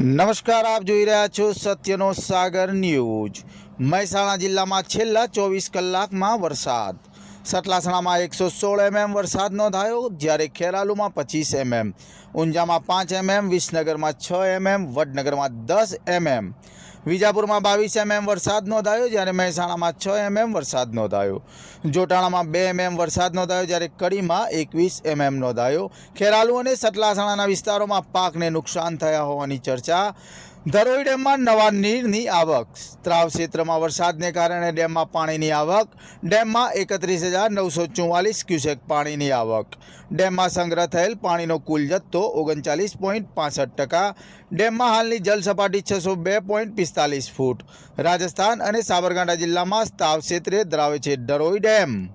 નમસ્કાર, આપ જોઈ રહ્યા છો સત્યનો સાગર ન્યૂઝ. મહેસાણા જિલ્લામાં છેલ્લા ચોવીસ કલાકમાં વરસાદ. સતલાસણામાં એકસો સોળ એમએમ વરસાદ નોંધાયો, જ્યારે ખેરાલુમાં પચીસ એમએમ, ઊંઝામાં પાંચ એમએમ, વિસનગરમાં છ એમએમ, વડનગરમાં દસ એમએમ. વિજાપુરમાં બાવીસ એમએમ વરસાદ નોંધાયો જ્યારે મહેસાણામાં છ એમએમ વરસાદ નોંધાયો. જોટાણામાં બે એમએમ વરસાદ નોંધાયો જ્યારે કડીમાં એકવીસ એમએમ નોંધાયો. ખેરાલુ અને સતલાસણાના વિસ્તારોમાં પાકને નુકસાન થયા હોવાની ચર્ચા ધરોઈ ડેમમાં નવા નીરની આવક. ત્રાવ ક્ષેત્રમાં વરસાદને કારણે ડેમમાં પાણીની આવક. ડેમમાં એકત્રીસ હજાર નવસો ચુમ્માલીસ ક્યુસેક પાણીની આવક. ડેમમાં સંગ્રહ થયેલ પાણીનો કુલ જથ્થો ઓગણચાલીસ પોઈન્ટ પાસઠ ટકા. ડેમમાં હાલની જલ સપાટી છસો બે પોઈન્ટ પિસ્તાલીસ ફૂટ. રાજસ્થાન અને સાબરકાંઠા જિલ્લામાં તાવ ક્ષેત્રે ધરાવે છે ડરોઈ ડેમ.